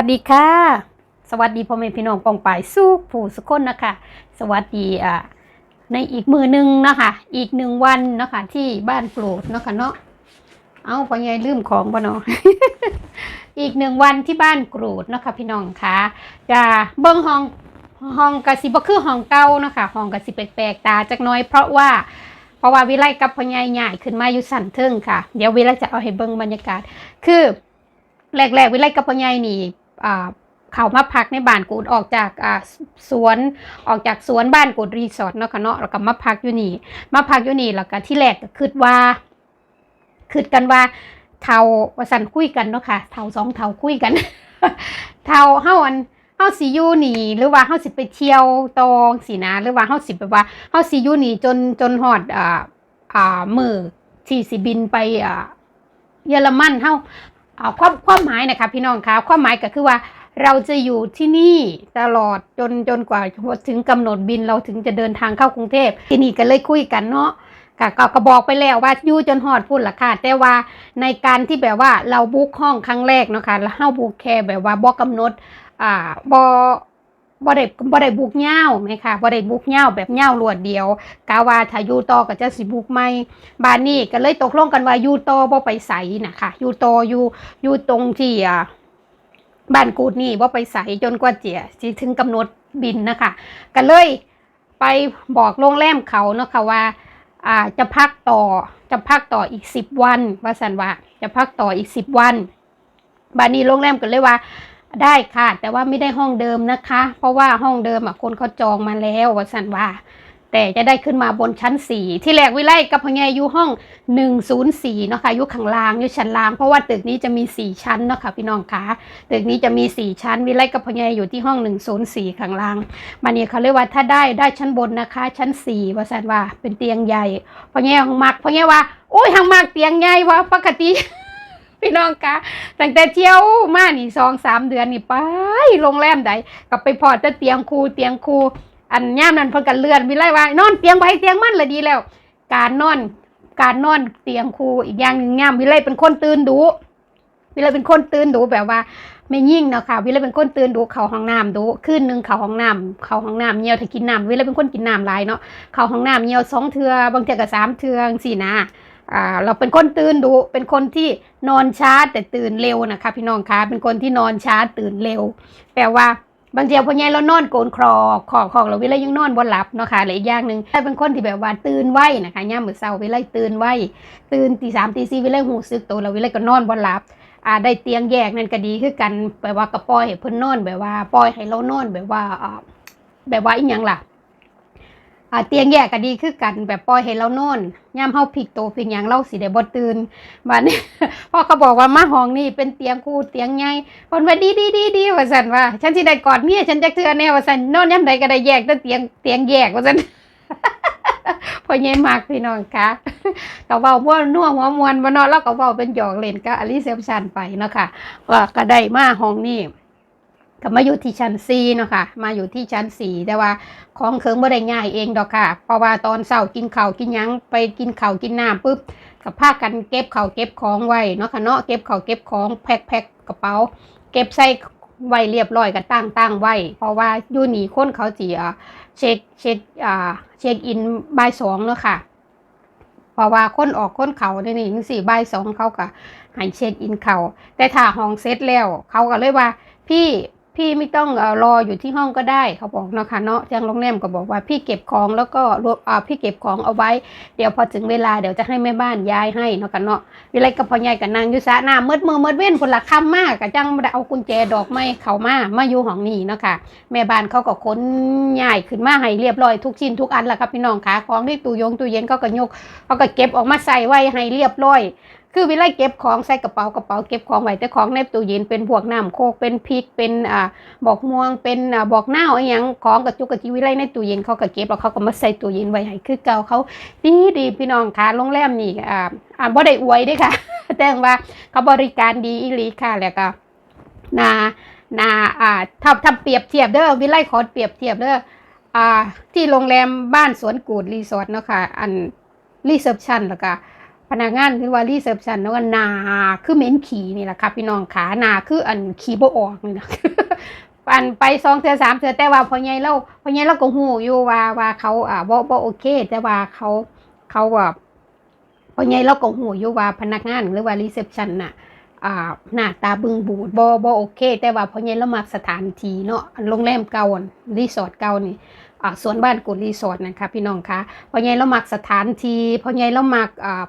วัสดีค่ะ สวัสดีพ่อแม่พี่น้องปองป่ายสู้ผู้สุขคนนะคะ สวัสดีอ่าในอีกมือหนึ่งนะคะ อีกหนึ่งวันนะคะที่บ้านโปรดนะคะเนาะเอาพอไงลืมของบ่เนาะอีกหนึ่งวันที่บ้านกรูดนะคะพี่น้องคะจะเบิ้งห้องห้องกะสิบ่คือห้องเก่านะคะห้องกะสิแปลกๆตาจักน้อยเพราะว่าเพราะว่าวิไลกับพ่อใหญ่ใหญ่ขึ้นมาอยู่สันเทิงค่ะ เดี๋ยววิไลจะเอาให้เบิ้งบรรยากาศ คือแรกๆวิไลกับพ่อใหญ่นี่ เขามาพักในบ้านกูดออกจากสวนออกจากสวนบ้านกูดรีสอร์ทเนาะค่ะเนาะแล้วก็มาพักอยู่นี่ มาพักอยู่นี่แล้วก็ที่แรกก็คิดว่าคิดกันว่าเท่าวสันคุยกันเนาะค่ะเท่าสองเท่าคุยกันเท่าเฮาอันเฮาสิอยู่นี่หรือว่าเฮาสิไปเที่ยวตองสินะหรือว่าเฮาสิแบบว่าเฮาสิอยู่นี่จนจนฮอดอ่าอ่ามือที่สิบินไปอ่าเยอรมันเฮาเอาความความหมายนะคะพี่น้องคะความหมายก็คือว่าเราจะอยู่ที่นี่ตลอดจนจนกว่าถึงกำหนดบินเราถึงจะเดินทางเข้ากรุงเทพที่นี่ก็เลยคุยกันเนาะก็ก็ก็บอกไปแล้วว่าอยู่จนหอดพูดละค่ะ แต่ว่าในการที่แบบว่าเราบุ๊กห้องครั้งแรกเนาะค่ะแล้วเฮาบุ๊กแค่แบบว่าบอกกำหนดอ่าบอ บ่ได้บ่ได้บุกเหย้าไหมคะบ่ได้บุกเหย้าแบบเหย้ารวดเดียวกาว่าถ้าอยู่ต่อก็จะสิบุกใหม่บ้านนี้ก็เลยตกลงกันว่าอยู่ต่อบ่ไปไสนะคะอยู่ต่ออยู่อยู่ตรงที่บ้านกูดนี่บ่ไปไสจนกว่าเจียสิถึงกำหนดบินนะคะก็เลยไปบอกโรงแรมเขาเนาะค่ะว่าอ่าจะพักต่อจะพักต่ออีกสิบวัน ว่าสันว่าจะพักต่ออีกสิบวันบ้านนี้โรงแรมก็เลยว่า ได้ค่ะ แต่ว่าไม่ได้ห้องเดิมนะคะ เพราะว่าห้องเดิมอะคนเขาจองมาแล้วว่าสันว่า แต่จะได้ขึ้นมาบนชั้นสี่ที่แรกวิไลกับพญายอยู่ห้องหนึ่งศูนย์สี่เนาะค่ะอยู่ข้างล่างอยู่ชั้นล่าง เพราะว่าตึกนี้จะมีสี่ชั้นเนาะค่ะพี่น้องคะตึกนี้จะมีสี่ชั้นวิไลกับพญายอยู่ที่ห้องหนึ่งศูนย์สี่ข้างล่างมันนี่เขาเรียกว่าถ้าได้ได้ชั้นบนนะคะ ชั้นสี่ว่าสันว่าเป็นเตียงใหญ่พญายห้องมักพญายว่าโอ้ยห้องมักเตียงใหญ่วะปกติ พี่น้องคะตั้งแต่เที่ยวมานี่สองสามเดือนนี่ไปโรงแรมใดก็ไปพอแต่เตียงครูเตียงครูอันย่ามนั้นเพิ่นกันเลื่อนวิไลว่านอนเตียงไปเตียงมันละดีแล้ว การนอน การนอนเตียงครูอีกอย่างหนึ่งย่ามวิไลเป็นคนตื่นดูวิไลเป็นคนตื่นดูแบบว่าไม่ยิ่งเนาะค่ะวิไลเป็นคนตื่นดูเขาห้องน้ำดูคืนหนึ่งเขาห้องน้ำเขาห้องน้ำเหี่ยวถ้ากินน้ำวิไลเป็นคนกินน้ำหลายเนาะเขาห้องน้ำเหี่ยวสองเทือบางเทือกสามเทือสี่นะอ่า เราเป็นคนตื่นดูเป็นคนที่นอนช้าแต่ตื่นเร็วนะคะพี่น้องคะเป็นคนที่นอนช้าตื่นเร็ว แปลว่าบางทีพอไงเรานอนโกนครอกคอคอกเราเวลายังนอนบนหลับเนาะค่ะหรืออีกอย่างหนึ่งแต่เป็นคนที่แบบว่าตื่นไวนะคะย่ามมือเช้าเวลาตื่นไวตื่นตีสามตีสี่เวลาหูซึกตัวเราเวลาก็นอนบนหลับอ่าได้เตียงแยกนั่นก็ดีคือกันแบบว่ากระปล่อยให้เพิ่นนอนแบบว่าปล่อยให้เรานอนแบบว่าแบบว่าอีหยังล่ะ อ่าเตียงแยกก็ดีคือกันแบบปล่อยให้เรานอนย่ามเฮาพลิกโตวพลิกหยังเราสิได้บ่ตื่นบัดนี้พอเขาบอกว่ามาห้องนี่เป็นเตียงคู่เตียงใหญ่เพิ่นว่าดีดีดีดีว่าซั่นว่า ฉันสิได้กอดเมียฉันจักเทื่อแน่ว่าซั่นนอนยามใดก็ได้แยกแต่เตียงเตียงแยกว่าซั่นพอเย็นมากพี่น้องคะก็เว้าม่วนนัวหัวมวนบ่เนาะแล้วก็เว้าเป็นหยอกเล่นกับอลิเซปชันไปเนาะค่ะว่าก็ได้มาห้องนี้ ก็มาอยู่ที่ชั้น4เนาะค่ะ มาอยู่ที่ชั้น4แต่ว่าของเคิงบ่ได้ง่ายเองดอกค่ะ เพราะว่าตอนเช้ากินข้าวกินยังไปกินข้าวกินน้ำปุ๊บกับพากันเก็บข้าวเก็บของไว้เนาะค่ะเนาะเก็บข้าวเก็บของแพ็คแพ็คกระเป๋า เก็บใส่ไว้เรียบร้อยก็ตั้งตั้งไว้ เพราะว่าอยู่นี่คนเขาสิอ่าเช็คเช็คอ่าเช็คอินบ่ายสองเนาะค่ะเพราะว่าคนออกคนเขาในนี่จังสี่บ่ายสองเขาก็ให้เช็คอินเขาแต่ถ้าห้องเสร็จแล้ว เขาก็เลยว่า พี่ พี่ไม่ต้องอรออยู่ที่ห้องก็ได้เขาบอกเนาะค่ะเนาะทางโรงแรมก็บอกว่าพี่เก็บของแล้วก็รวบอ่าพี่เก็บของเอาไว้ เดี๋ยวพอถึงเวลาเดี๋ยวจะให้แม่บ้านย้ายให้เนาะค่ะเนาะวิไลกับพ่อใหญ่กับนางยุสะหน้ามืดมือมืดเว้นคนละค่ำมากกับจังบ่ได้เอากุญแจดอกไม้เขามามาอยู่ห้องนี้เนาะค่ะแม่บ้านเขาก็ขนย้ายขึ้นมาให้เรียบร้อยทุกชิ้นทุกอันละครับพี่น้องค่ะของที่ตู้ยงตู้เย็นเขาก็ยกเขาก็เก็บออกมาใส่ไว้ให้เรียบร้อย คือวิไลเก็บของใส่กระเป๋ากระเป๋าเก็บของไว้แต่ของในตู้เย็นเป็นพวกน้ำโคกเป็นพริกเป็นอ่าบอกม่วงเป็นอ่าบอกหน้าวอะไรยังของกระจุกกระจิวิไลในตู้เย็นเขาก็เก็บแล้วเขาก็มาใส่ตู้เย็นไว้ให้คือเก่าเขาดีดีพี่น้องค่ะโรงแรมนี่อ่าอ่าบ่ได้อวยด้อค่ะ แต่ว่าเขาบริการดีอีหลีค่ะแล้วก็นานาอ่าถ้าถ้าเปรียบเทียบเด้อวิไลขอเปรียบเทียบเด้ออ่าที่โรงแรมบ้านสวนกูดรีสอร์ทเนาะค่ะอันรีเซพชันแล้วก็ พนักงานหรือว่ารีเซพชันแล้วก็นาคือเหม็นขี่นี่แหละค่ะพี่น้องขานาคืออันขี่บ่ออกนี่นะปันไปสองเทือสามเทือแต่ว่าพอใหญ่เราพอใหญ่เราก็หูอยู่ว่าว่าเขาอ่าบ่บ่โอเค แต่ว่าเขาเขาว่าพอใหญ่เราก็หูอยู่ว่าพนักงานหรือว่ารีเซพชันน่ะอ่าหน้าตาบึงบูดบ่บ่โอเค แต่ว่าพอใหญ่เรามักสถานที่เนาะโรงแรมเก่ารีสอร์ทเก่านี่อ่าสวนบ้านกุดรีสอร์ทนะคะพี่น้องคะพอใหญ่เรามักสถานที่พอใหญ่เรามักอ่า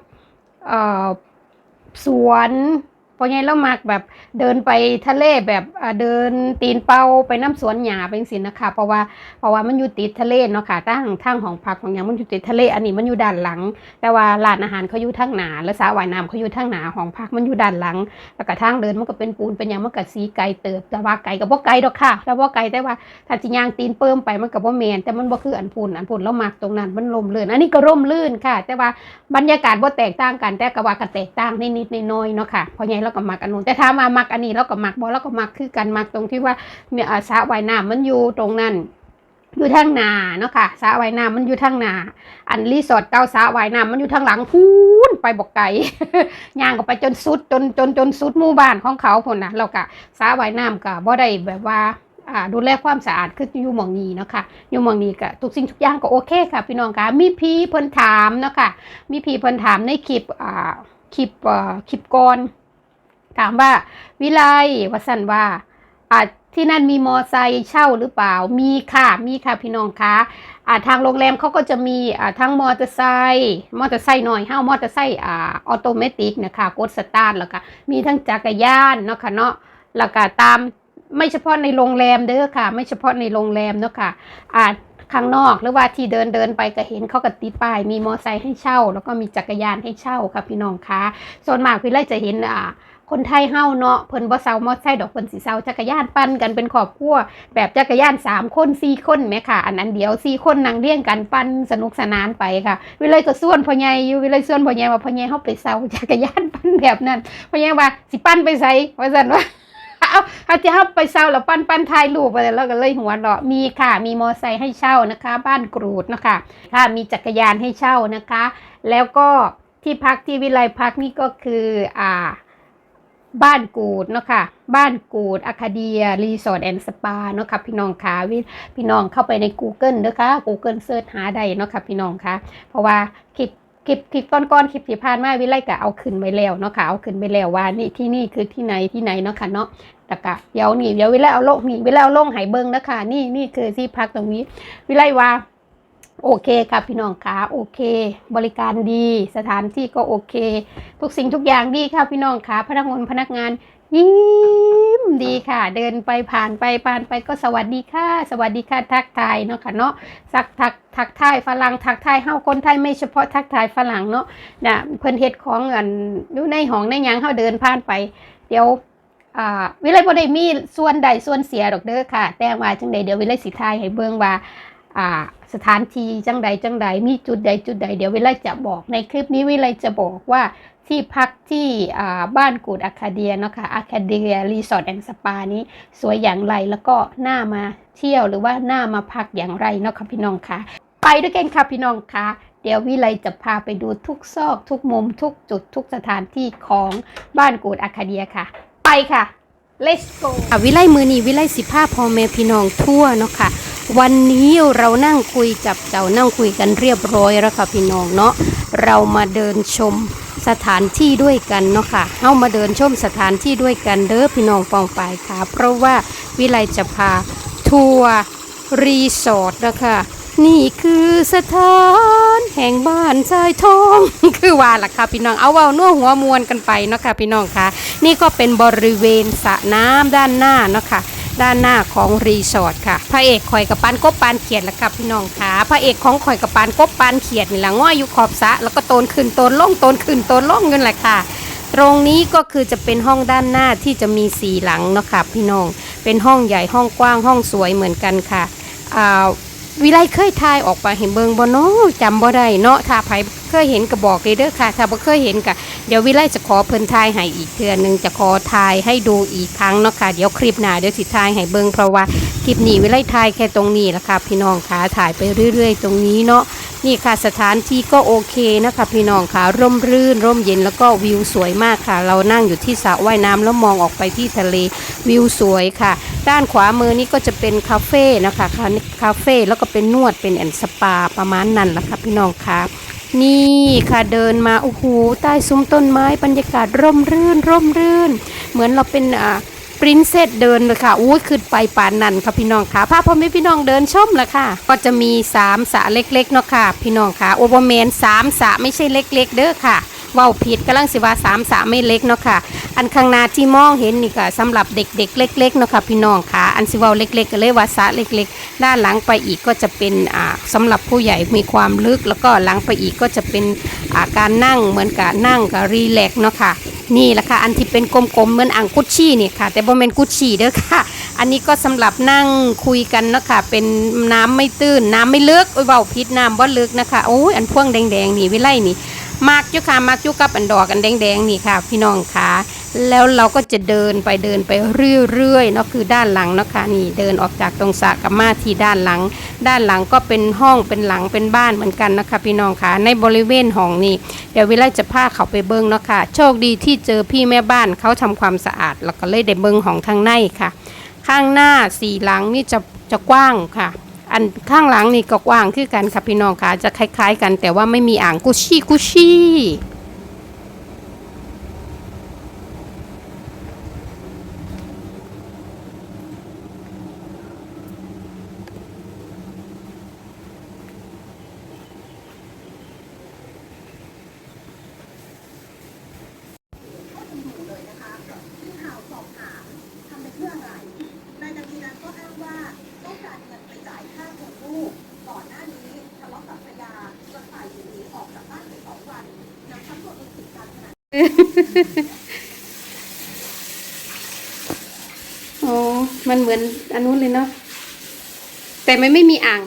สวน พอใหญ่เรามักแบบเดินไปทะเลแบบเดินตีนเป้าไปน้ำสวนหญ้าเป็นสินะคะ เพราะว่าเพราะว่ามันอยู่ติดทะเลเนาะค่ะทางทางของพักของหยังมันอยู่ติดทะเล อันนี้มันอยู่ด้านหลัง แต่ว่าร้านอาหารเขาอยู่ทางหนาและสระว่ายน้ำเขาอยู่ทางหนาของพักมันอยู่ด้านหลัง แล้วก็ทางเดินมันก็เป็นปูนเป็นหยังมันก็สีไกลเติบ แต่ว่าไกลกับบ่ไกลดอกค่ะแต่ว่าไกลแต่ว่าถ้าจิยางตีนเปิ่มไปมันก็บ่แมนแต่มันบ่คืออันปูนอันปูนเรามักตรงนั้นมันลมลื่นอันนี้ก็ร่มลื่นค่ะ แต่ว่าบรรยากาศบ่แตกต่างกันแต่ก็ว่าก็แตกต่างนิดๆน้อยๆเนาะค่ะเพราะไงเราก็มักอันนู้นแต่ถ้ามามักอันนี้เราก็มักบ่เราก็มักคือกันมักตรงที่ว่ามีอาสระว่ายน้ำมันอยู่ตรงนั้นอยู่ทางนาเนาะค่ะสระว่ายน้ำมันอยู่ทางนาอันรีสอร์ทเก่าสระว่ายน้ำมันอยู่ทางหลังพูนไปบอกไกลย่างก็ไปจนสุดจนจนจนสุดหมู่บ้านของเขาพ่นนะเราก็สระว่ายน้ำก็บ่ได้แบบว่าดูแลความสะอาดคืออยู่มองนี้เนาะค่ะอยู่มองนี้ก็ทุกสิ่งทุกอย่างก็โอเคค่ะ พี่น้องค่ะมีพี่เพิ่นถามเนาะค่ะมีพี่เพิ่นถามในคลิปคลิปคลิปก่อน ถามว่าวิไลวสันว่าอ่าที่นั่นมีมอไซค์เช่าหรือเปล่า มีค่ะ มีค่ะพี่น้องคะอ่าทางโรงแรมเขาก็จะมีอ่าทั้งมอเตอร์ไซค์ มอเตอร์ไซค์หน่อยห้ามอเตอร์ไซค์อ่าออโตเมติกนะคะกดสตาร์ทแล้วก็มีทั้งจักรยานเนาะค่ะเนาะ แล้วก็ตามไม่เฉพาะในโรงแรมเด้อค่ะ ไม่เฉพาะในโรงแรมเนาะค่ะอ่าข้างนอกหรือว่าที่เดินเดินไปก็เห็นเขาก็ติดป้าย มีมอเตอร์ไซค์ให้เช่า แล้วก็มีจักรยานให้เช่าค่ะพี่น้องคะส่วนมากพี่ไล่จะเห็นอ่า คนไทยเฮาเนาะเพิ่นบ่เซามอไซค์ดอกเพิ่นสิเซาจักรยานปั่นกันเป็นครอบครัวแบบจักรยานสามคนสี่คนไหมค่ะ อันนั้นเดียวสี่คนนั่งเรียงกันปั้นสนุกสนานไปค่ะ วิเลยก็ส่วนพ่อใหญ่อยู่วิเลยส่วนพ่อใหญ่ว่าพ่อใหญ่เขาไปเซาจักรยานปั้นแบบนั้นพ่อใหญ่ว่าสิปั้นไปใส่ว่าสันว่าเอาเขาจะเข้าไปเซาแล้วปั้นปั้นถ่ายรูปไปแล้วก็เลยหัวเราะมีค่ะ มีมอไซค์ให้เช่านะคะ บ้านกรูดนะคะค่ะมีจักรยานให้เช่านะคะ แล้วก็ที่พักที่วิไลพักนี่ก็คืออ่า บ้านกูดเนาะค่ะ บ้านกูดอะคาเดีย รีสอร์ทแอนด์สปาเนาะค่ะพี่น้องคะวิพี่น้องเข้าไปใน Google เด้อค่ะ Google เสิร์ชหาได้เนาะค่ะพี่น้องคะเพราะว่าคลิปคลิปคลิปก้อนๆคลิปที่ผ่านมาวิไลก็เอาขึ้นไว้แล้วเนาะค่ะเอาขึ้นไปแล้วว่านี่ที่นี่คือที่ไหนที่ไหนเนาะค่ะเนาะแต่ก็เดี๋ยวนี่เดี๋ยววิไลเอาลงนี่วิไลเอาลงให้เบิ่งนะคะนี่นี่คือที่พักตรงนี้วิไลว่า โอเคค่ะพี่น้องคะโอเค บริการดี สถานที่ก็โอเค ทุกสิ่งทุกอย่างดีค่ะพี่น้องคะพนักงานพนักงานยิ้มดีค่ะ เดินไปผ่านไปผ่านไปก็สวัสดีค่ะ สวัสดีค่ะทักทายเนาะค่ะเนาะสักทักทักทายฝรั่งทักทายเฮาคนไทยไม่เฉพาะทักทายฝรั่งเนาะนะเพิ่นเฮ็ดของอันอยู่ในห้องในยังเฮาเดินผ่านไป เดี๋ยววิไลบ่ได้มีส่วนใดส่วนเสียดอกเด้อค่ะ แต่ว่าจังใดเดี๋ยววิไลสิทายให้เบิ่งว่า อ่าสถานที่จังใดจังใดมีจุดใดจุดใดเดี๋ยววิไลจะบอกในคลิปนี้วิไลจะบอกว่าที่พักที่บ้านกูดอาคาเดียเนาะค่ะอาคาเดียรีสอร์ทแอนด์สปานี้สวยอย่างไรแล้วก็น่ามาเที่ยวหรือว่าน่ามาพักอย่างไรเนาะค่ะพี่น้องคะไปด้วยกันค่ะพี่น้องคะเดี๋ยววิไลจะพาไปดูทุกซอก ทุกมุม ทุกจุดทุกสถานที่ของบ้านกูดอาคาเดียค่ะ ไปค่ะ let's go อะวิไลมือนี้วิไลสิภาพ่อแม่พี่น้องทั่วเนาะค่ะ วันนี้เรานั่งคุยกับเจ้านั่งคุยกันเรียบร้อยแล้วค่ะพี่น้องเนาะเรามาเดินชมสถานที่ด้วยกันเนาะค่ะเฮามาเดินชมสถานที่ด้วยกันเด้อพี่น้องปองปายค่ะ เพราะว่าวิไลจะพาทัวร์รีสอร์ทนะคะ นี่คือสถานแห่งบ้านชายทอง คือว่าล่ะค่ะพี่น้องเอาเว้านัวหัวมวนกันไปเนาะค่ะพี่น้องค่ะ นี่ก็เป็นบริเวณสระน้ำด้านหน้าเนาะค่ะด้านหน้าของรีสอร์ทค่ะ พระเอกข่อยกับปานกบปานเขียดละครับพี่น้องค่ะ พระเอกของข่อยกับปานกบปานเขียดนี่แหละง่อยอยู่ขอบสระแล้วก็โตนขึ้นโตนล่องโตนขึ้นโตนลงเงินแหละค่ะ ตรงนี้ก็คือจะเป็นห้องด้านหน้าที่จะมีสีหลังเนาะค่ะพี่น้อง เป็นห้องใหญ่ห้องกว้างห้องสวยเหมือนกันค่ะอ่า วิไลเคยทายออกไปเห็นเบิงบ่เนาะจำบ่ได้เนาะถ้าไผเคยเห็นก็บอกเลยเด้อค่ะ ถ้าบ่เคยเห็นก็เดี๋ยววิไลจะขอเพิ่นทายให้อีกเทื่อนึงจะขอทายให้ดูอีกครั้งเนาะค่ะ เดี๋ยวคลิปหน้าเดี๋ยวสิทายให้เบิงเพราะว่าคลิปนี้วิไลทายแค่ตรงนี้ละค่ะพี่น้องค่ะถ่ายไปเรื่อย ๆ ตรงนี้เนาะ นี่ค่ะสถานที่ก็โอเคนะคะพี่น้องค่ะร่มรื่น ร่มเย็นแล้วก็วิวสวยมากค่ะ เรานั่งอยู่ที่สระว่ายน้ำแล้วมองออกไปที่ทะเลวิวสวยค่ะ ด้านขวามือนี่ก็จะเป็นคาเฟ่นะคะคาคาเฟ่แล้วก็เป็นนวดเป็นแอนด์สปาประมาณนั้นละค่ะพี่น้องค่ะนี่ค่ะเดินมาโอ้โหใต้ซุ้มต้นไม้บรรยากาศร่มรื่น ร่มรื่น เหมือนเราเป็นอ่า ปรินเซสเดินเลยค่ะอุ้ยขึ้นไปป่านนั่นค่ะพี่น้องค่ะพาพ่อแม่พี่น้องเดินชมละค่ะ ก็จะมีสามสระเล็กๆเนาะค่ะ พี่น้องค่ะโอเวอร์แมนสามสระไม่ใช่เล็ก ๆ เด้อค่ะว้าผิดกำลังสิว่าสามสระไม่เล็กเนาะค่ะ อันข้างหน้าที่มองเห็นนี่ก็สำหรับเด็กๆ เล็กๆเนาะค่ะพี่น้องค่ะ อันสิว้าเล็กๆก็เลยว่าสระเล็กๆ ด้านหลังไปอีกก็จะเป็นอ่าสำหรับผู้ใหญ่มีความลึก แล้วก็หลังไปอีกก็จะเป็นอ่าการนั่งเหมือนกับนั่งกับรีแลกเนาะค่ะ นี่แหละค่ะ อันที่เป็นกลมๆเหมือนอ่างกุชชี่นี่ค่ะ แต่บ่แม่นกุชชี่เด้อค่ะ อันนี้ก็สำหรับนั่งคุยกันเนาะค่ะ เป็นน้ำไม่ตื้นน้ำไม่ลึกโอ้ยเบาพิษน้ำบ่ลึกนะคะโอ้ยอันพ่วงแดงๆนี่วิไลนี่ มากอยู่ค่ะมากอยู่กับอันดอกอันแดงๆนี่ค่ะ พี่น้องค่ะแล้วเราก็จะเดินไปเดินไปเรื่อยๆเนาะคือด้านหลังเนาะค่ะนี่เดินออกจากตรงสระกับมาที่ด้านหลัง ด้านหลังก็เป็นห้องเป็นหลังเป็นบ้านเหมือนกันนะคะ พี่น้องค่ะในบริเวณห้องนี่เดี๋ยววิไลจะพาเขาไปเบิ้งเนาะค่ะ โชคดีที่เจอพี่แม่บ้านเขาทำความสะอาด แล้วก็เลยได้เบิ้งห้องทางในค่ะ ข้างหน้าสี่หลังนี่จะจะกว้างค่ะ อันข้างหลังนี่ก็กว้างคือกันค่ะพี่น้องค่ะจะคล้าย ๆ กัน แต่ว่าไม่มีอ่างกุชชี่กุชี่ชี่ นายนาทีนั้นก็อ้างว่าต้องการเงินไปจ่ายค่าเทอมลูก ก่อนหน้านี้ทะเลาะกับภรรยาจนฝ่ายหญิงหนีออกจากบ้านไปสองวันนำทั้งตัวเองติดการพนัน อ๋อมันเหมือนอันนู้นเลยเนาะแต่มันไม่มีอ่าง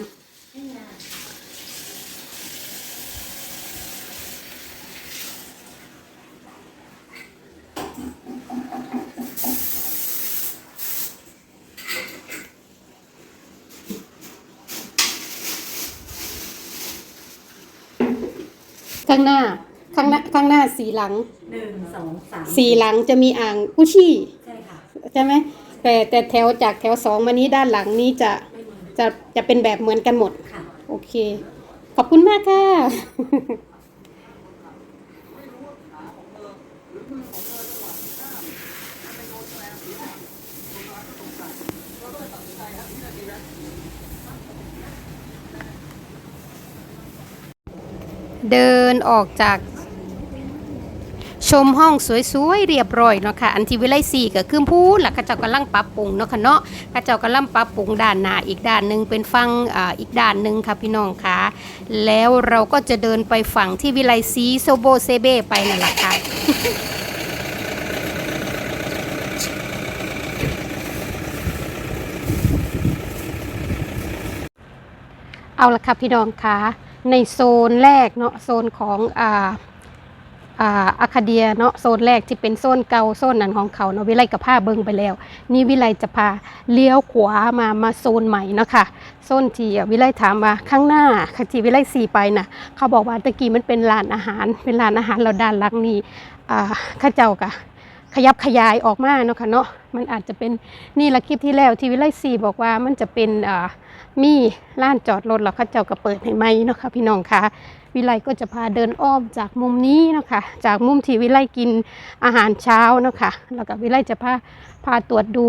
ข้างหน้า ข้างหน้าข้างหน้าสีหลังหนึ่งสองสามสีหลังจะมีอ่างกุชชี่ใช่ค่ะใช่ไหมแต่แต่แถวจากแถวสองมานี้ด้านหลังนี้จะจะจะเป็นแบบเหมือนกันหมดค่ะโอเค ขอบคุณมากค่ะเดินออกจาก ชมห้องสวยๆเรียบร้อยเนาะค่ะอันที่วิไลซีก็คือพูดแล้วข้าเจ้ากำลังปรับปรุงเนาะค่ะเนาะข้าเจ้ากำลังปรับปรุงด้านหน้าอีกด้านหนึ่งเป็นฝั่งอ่าอีกด้านหนึ่งค่ะพี่น้องค่ะแล้วเราก็จะเดินไปฝั่งที่วิไลซีโซโบเซเบไปนั่นแหละค่ะเอาละค่ะพี่น้องคะในโซนแรกเนาะโซนของอ่า อ่าอะคาเดียเนาะโซนแรกที่เป็นโซนเก่าโซนนั้นของเขาเนาะวิไลกับผ้าเบิงไปแล้ว นี่วิไลจะพาเลี้ยวขวามามาโซนใหม่เนาะค่ะโซนที่วิไลถามว่าข้างหน้าค่ะที่วิไลสีไปนะเขาบอกว่าตะกี้มันเป็นร้านอาหาร เป็นร้านอาหารเราด้านหลังนี่อ่าข้าเจ้ากะขยับขยายออกมาเนาะค่ะเนาะมันอาจจะเป็นนี่ละคลิปที่แล้วที่วิไลซีบอกว่ามันจะเป็นอ่ามีล้านจอดรถแล้วเขาเจ้าก็เปิดให้ไหมเนาะค่ะพี่น้องค่ะ วิไลก็จะพาเดินอ้อมจากมุมนี้นะคะ จากมุมที่วิไลกินอาหารเช้านะคะ แล้วก็วิไลจะพาพาตรวจดู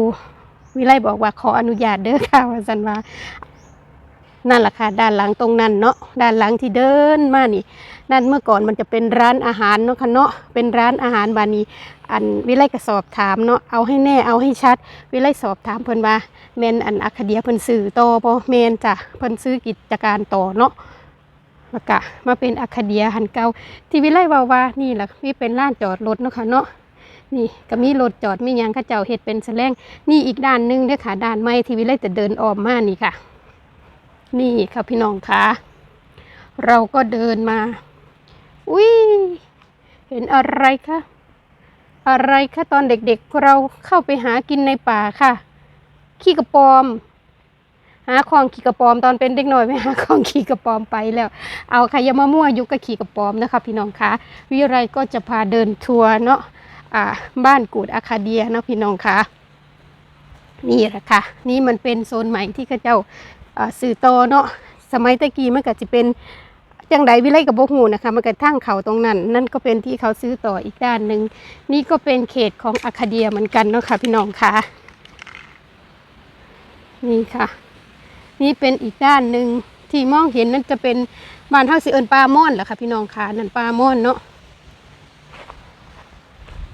วิไลบอกว่าขออนุญาตเด้อค่ะว่าสันว่านั่นแหละค่ะด้านหลังตรงนั้นเนาะด้านหลังที่เดินมานี่ นั่นเมื่อก่อนมันจะเป็นร้านอาหารเนาะค่ะเนาะเป็นร้านอาหารบานีอันวิไลก็สอบถามเนาะเอาให้แน่เอาให้ชัด วิไลสอบถามเพิ่นว่าแมนอันอาคาเดียเพิ่นซื้อต่อบ่แมนจ้ะเพิ่นซื้อกิจการต่อเนาะ แล้วก็มาเป็นอาคาเดียหันเก่าที่วิไลวาวานี่แหละมีเป็นร้านจอดรถเนาะค่ะเนาะนี่ก็มีรถจอดมียังเขาเจ้าเฮ็ดเป็นแสลงนี่อีกด้านหนึงเด้อค่ะด้านไม้ที่วิไลจะเดินออมมานี่ค่ะ นี่ค่ะพี่น้องค่ะเราก็เดินมา อุ้ยเห็นอะไรคะอะไรคะตอนเด็กๆ เราเข้าไปหากินในป่าค่ะ ขี้กระปอม หาของขี่กระปอมตอนเป็นเด็กน้อยไปหาของขี่กระปอมไปแล้ว เอาค่ะยามามั่วยุกกับขี่กระปอมนะคะพี่น้องคะวิไรก็จะพาเดินทัวร์เนาะอ่าบ้านกูดอาคาเดียเนาะพี่น้องคะนี่แหละค่ะ นี่มันเป็นโซนใหม่ที่เขาเจ้าสื่อโตอเนาะสมัยตะกี้มันก็จะเป็นจังไดวิไลกับโบหูนะคะมันก็ทั้งเขาตรงนั้น นั่นก็เป็นที่เขาซื้อต่ออีกด้านหนึ่งนี่ก็เป็นเขตของอาคาเดียเหมือนกันเนาะค่ะพี่น้องคะนี่ค่ะ นี่เป็นอีกด้านหนึ่งที่มองเห็นนั่นจะเป็นบ้านเฮาสิเอินปลาม่อนเหรอคะพี่น้องคะนั่นปลาม่อนเนาะ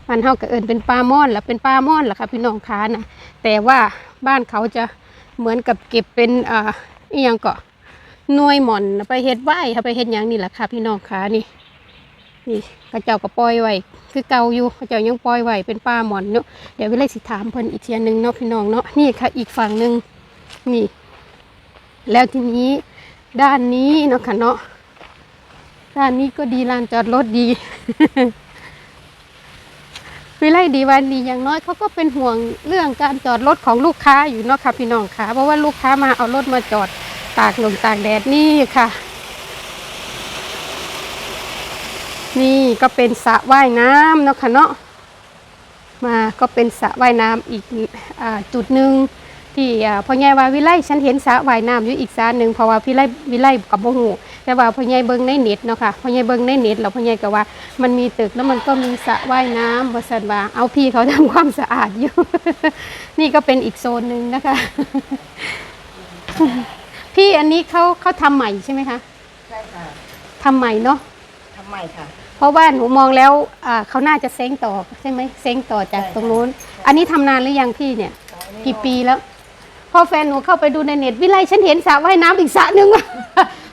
บ้านเฮาก็เอินเป็นปลาม่อนแล้วเป็นปลาม่อนเหรอคะพี่น้องคะนะแต่ว่าบ้านเขาจะเหมือนกับเก็บเป็นอ่าอียังเกาะหน่วยหม่อนไปเฮ็ดไหวค่ะไปเฮ็ดยังนี่แหละค่ะพี่น้องคะนี่นี่กระเจ้าก็ปล่อยไว้คือเก่าอยู่กระเจ้ายังปล่อยไว้เป็นปลาหม่อนเนาะเดี๋ยววิไลสิถามเพิ่นอีกเทียหนึงเนาะพี่น้องเนาะนี่ค่ะอีกฝั่งหนึ่งนี่ แล้วทีนี้ด้านนี้เนาะค่ะเนาะด้านนี้ก็ดีลานจอดรถดีวิไลดีวันดีอย่างน้อยเขาก็เป็นห่วงเรื่องการจอดรถของลูกค้าอยู่เนาะค่ะพี่น้องค่ะ เพราะว่าลูกค้ามาเอารถมาจอดตากลมตากแดดนี่ค่ะ นี่ก็เป็นสระว่ายน้ำเนาะค่ะเนาะมาก็เป็นสระว่ายน้ำอีกอจุดหนึ่ง ที่อ่าพ่อใหญ่ว่าวิไลฉันเห็นสระว่ายน้ำอยู่อีกสระหนึ่งเพราะว่าพี่ไลวิไลกับบ่ฮู้แต่ว่าพ่อใหญ่เบิ่งในเน็ตเนาะค่ะพ่อใหญ่เบิ่งในเน็ตแล้วพ่อใหญ่ก็ว่า มันมีตึกแล้วมันก็มีสระว่ายน้ำบ่ซั่นว่าเอาพี่เขาทำความสะอาดอยู่ นี่ก็เป็นอีกโซนหนึ่งนะคะ พี่อันนี้เขาเขาทำใหม่ใช่ไหมคะใช่ค่ะทำใหม่เนาะทำไมค่ะ เพราะว่าหนูมองแล้วอ่าเขาน่าจะเซ้งต่อใช่ไหมเซ้งต่อจากตรงนู้น อันนี้ทำนานหรือยังพี่เนี่ย กี่ปีแล้ว พอแฟนหนูเข้าไปดูในเน็ตวิไลฉันเห็นสระว่ายน้ำอีกสระหนึ่ง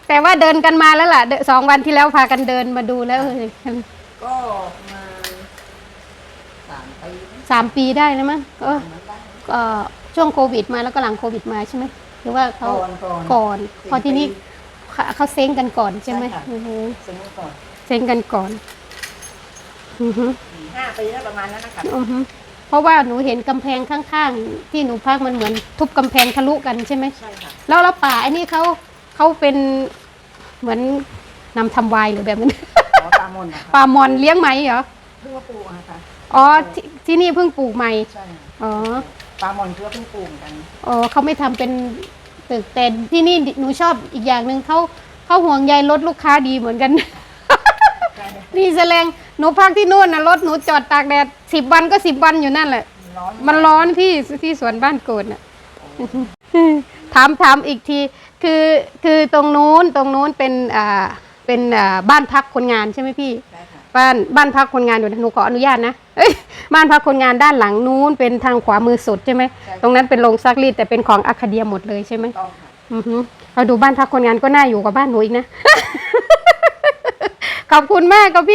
แต่ว่าเดินกันมาแล้วล่ะเดนสองวันที่แล้วพากันเดินมาดูแล้วเออก็มาสามปีสามปีได้แล้วมั้งเออมันได้ก็ช่วงโควิดมาแล้วก็หลังโควิดมาใช่ไหมหรือว่าเขาก่อนก่อนก่อน พอทีนี้เขาเขาเซ้งกันก่อนใช่ไหมใช่ค่ะอือฮึซื้อก่อนเซ้งกันก่อนอือฮึ สี่ห้าปีแล้วประมาณนั้นนะคะ อือฮึ เพราะว่าหนูเห็นกำแพงข้างๆ ที่หนูพักมันเหมือน ทุบกำแพงทะลุกันใช่ไหมใช่ค่ะแล้วแล้วป่าไอ้นี่เขาเขาเป็นเหมือนนำทำวายหรือแบบนั้น ขอตามมนต์นะคะป่ามอนเลี้ยงไหมเหรอ เพิ่งมาปลูกนะคะอ๋อที่ที่นี่เพิ่งปลูกใหม่ ใช่ค่ะอ๋อ ปลาหมอนเพื่อเพิ่งปลูกเหมือนกัน อ๋อเขาไม่ทำเป็นตึกแต่ที่นี่หนูชอบอีกอย่างหนึ่งเขาเขาห่วงใยรถลูกค้าดีเหมือนกัน ใช่ค่ะนี่แสดง หนูพักที่นู่นนะรถหนูจอดตากแดดสิบวันก็สิบวันอยู่นั่นแหละ ร้อนมันร้อนที่ที่สวนบ้านโกดน่ะ ถามถามอีกที คือคือตรงนู้นตรงนู้นเป็นอ่าเป็นอ่าบ้านพักคนงานใช่ไหมพี่ใช่ค่ะบ้านบ้านพักคนงานอยู่นะหนูขออนุญาตนะเอ้ยบ้านพักคนงานด้านหลังนู้นเป็นทางขวามือสุดใช่ไหมตรงนั้นเป็นโรงซักรีดแต่เป็นของอาคาเดียหมดเลยใช่ไหมต้องค่ะอือฮึเราดูบ้านพักคนงานก็น่าอยู่กว่าบ้านหนูอีกนะ ขอบคุณมากครับพี่